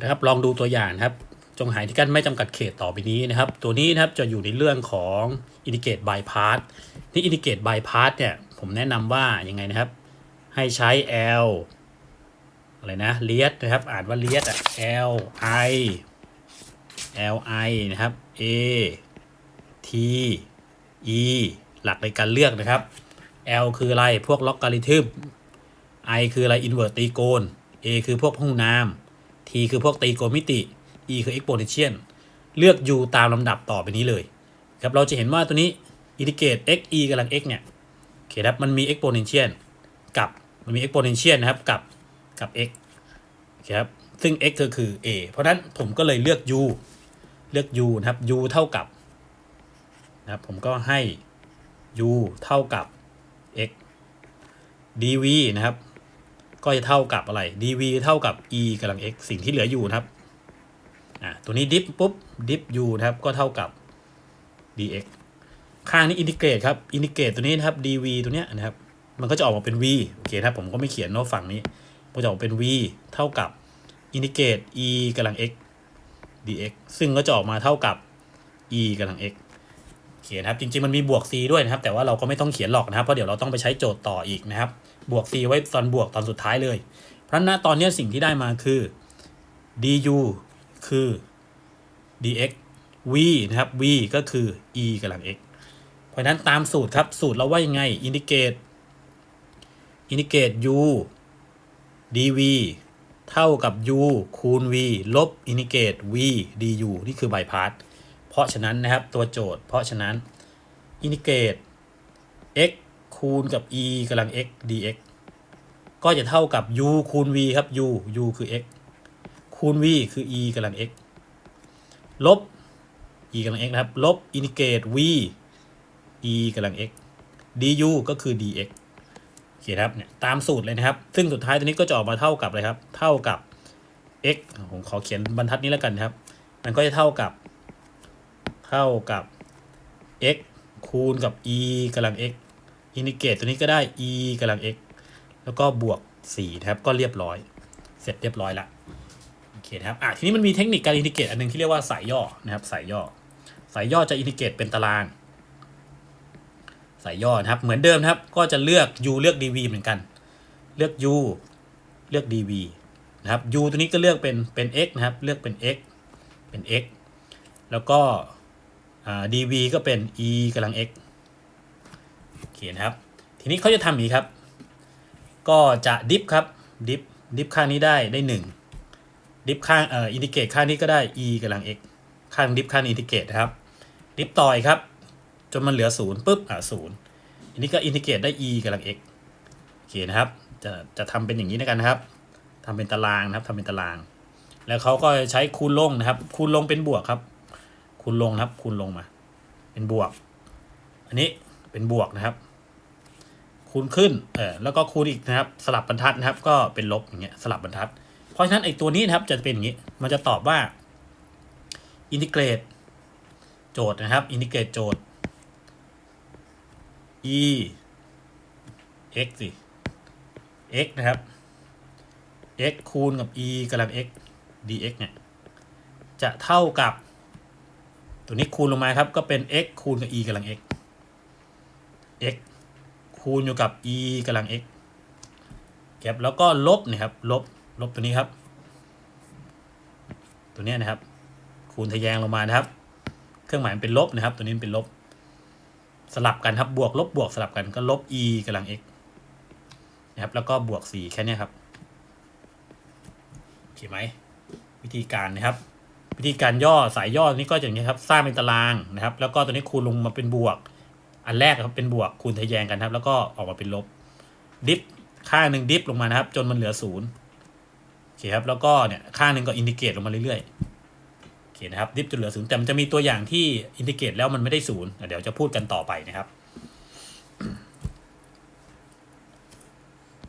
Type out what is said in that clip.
นะครับลองดูตัวอย่างครับ จงหายที่กั้นไม่จำกัดเขตต่อไปนี้นะครับ ตัวนี้นะครับจะอยู่ในเรื่องของ indicate bypass ที่ indicate bypass เนี่ยผมแนะนำว่ายังไงนะครับ ให้ใช้ L อะไรนะ l i e t นะครับ อ่านว่า l i e t อะ L I L I นะครับ A T E หลักในการเลือกนะครับ L คืออะไร พวกล็อกการิทึม I คืออะไร invert ตรีโกณ A คือพวกพหูนาม T คือพวกตรีโกณมิติ E คือ exponential เลือก U ตามลำดับต่อไปนี้เลยครับเราจะเห็นว่าตัวนี้ indicate x e กำลัง x เนี่ยโอเคครับมันมี exponential กับมันมี exponential นะครับกับกับ x โอเคครับซึ่ง x ก็คือ a เพราะฉะนั้นผมก็เลยเลือก u เลือก u นะครับ u เท่ากับนะครับผมก็ให้ u เท่ากับ x dv นะครับ ก็จะเท่ากับอะไร dv เท่ากับ e กำลัง x สิ่งที่เหลืออยู่นะครับอ่าตัวนี้ดิฟปุ๊บดิฟ u นะครับก็เท่ากับ dx ข้างนี้อินทิเกรตครับอินทิเกรตตัวนี้นะครับ dv ตัวเนี้ยนะครับ มันก็จะออกมาเป็น v โอเคครับผมก็ไม่เขียนโน้ตฝั่งนี้มันจะออกเป็น v เท่ากับอินทิเกรต e กำลัง x dx ซึ่งก็จะออกมาเท่ากับ e กำลัง x โอเคนครับจริงๆมันมีบวก c ด้วยนะครับ แต่ว่าเราก็ไม่ต้องเขียนหรอกนะครับเพราะเดี๋ยวเราต้องไปใช้โจทย์ต่ออีกนะครับ บวก c ไว้ตอนบวกตอนสุดท้ายเลย เพราะฉะนั้นตอนนี้สิ่งที่ได้มาคือ du คือ dx v นะครับ v ก็คือ e กำลัง x เพราะนั้นตามสูตรครับ สูตรเราว่ายังไง indicate indicate u dv เท่ากับ u คูณ v ลบ indicate v du นี่คือ bypass เพราะฉะนั้นนะครับตัวโจทย์ เพราะฉะนั้น indicate x คูณกับ e กำลัง x dx ก็จะเท่ากับ u คูณ v ครับ u u คือ x คูณ v คือ e กำลัง x ลบ e กำลัง x นะครับ ลบ integrate v e กำลัง x du ก็คือ dx โอเคครับเนี่ยตามสูตรเลยนะครับ ซึ่งสุดท้ายตัวนี้ก็จะออกมาเท่ากับอะไรครับ เท่ากับ x ผมขอเขียนบรรทัดนี้แล้วกันครับ มันก็จะเท่ากับ เท่ากับ x คูณกับ e กำลัง x อินทิเกรตตัวนี้ก็ได้ e กำลัง x แล้วก็บวก4นะครับ ก็เรียบร้อย เสร็จเรียบร้อยละโอเคครับ อะ ทีนี้มันมีเทคนิคการอินทิเกรตอันหนึงที่เรียกว่าสายย่อนะครับ สายย่อ สายย่อจะอินทิเกรตเป็นตาราง สายย่อนะครับ เหมือนเดิมครับ ก็จะเลือก u เลือก dv เหมือนกัน เลือก u เลือก dv นะครับ u ตัวนี้ก็เลือกเป็นเป็น x นะครับ เลือกเป็น x เป็น x แล้วก็ dv ก็เป็น e กำลัง x โอเคนะครับ ทีนี้เขาจะทำอย่างนี้ครับ ก็จะดิฟครับ ดิฟ ดิฟข้างนี้ได้ได้หนึ่งดิฟข้างเอ่ออินทิเกรตข้างนี้ก็ได้ e กำลัง x ข้างดิฟข้างอินทิเกรตนะครับ ดิฟต่อยครับ จนมันเหลือศูนย์ปุ๊บ อ่าศูนย์อันนี้ก็อินทิเกรตได้ e กำลัง x โอเคนะครับ จะจะทำเป็นอย่างนี้นะครับนะครับทำเป็นตารางนะครับทำเป็นตาราง แล้วเขาก็ใช้คูณลงนะครับ คูณลงเป็นบวกครับ คูณลงครับ คูณลงมา เป็นบวก อันนี้เป็นบวกนะครับ คูณขึ้นเออแล้วก็คูณอีกนะครับ สลับบรรทัดนะครับ ก็เป็นลบอย่างเงี้ยสลับบรรทัด เพราะฉะนั้นไอ้ตัวนี้นะครับจะเป็นอย่างนี้ มันจะตอบว่าอินทิเกรตโจทย์นะครับอินทิเกรตโจทย์ e x สิ x นะครับ x คูณกับ e กำลัง x dx เนี่ย จะเท่ากับ ตัวนี้คูณลงมาครับก็เป็น x คูณกับ e กำลัง x x คูณอยู่กับ e กำลัง x ครับแล้วก็ลบนะครับลบลบตัวนี้ครับ ตัวนี้นะครับ คูณทะแยงลงมานะครับ เครื่องหมายมันเป็นลบนะครับ ตัวนี้เป็นลบ สลับกันครับบวกลบบวกสลับกันก็ลบ e กำลัง x นะครับแล้วก็บวก4แค่นี้ครับโอเคไหมวิธีการนะครับ วิธีการย่อสายย่อนี่ก็อย่างนี้ครับ สร้างเป็นตารางนะครับ แล้วก็ตัวนี้คูณลงมาเป็นบวก อันแรกครับเป็นบวกคูณทะแยงกันครับ แล้วก็ออกมาเป็นลบ ดิฟข้างหนึ่งดิฟลงมานะครับ จนมันเหลือศูนย์โอเคครับ แล้วก็เนี่ยข้างหนึ่งก็อินทิเกรตลงมาเรื่อยๆโอเคนะครับดิฟจนเหลือศูนย์แต่มันจะมีตัวอย่างที่อินทิเกรตแล้วมันไม่ได้ศูนย์เดี๋ยวจะพูดกันต่อไปนะครับ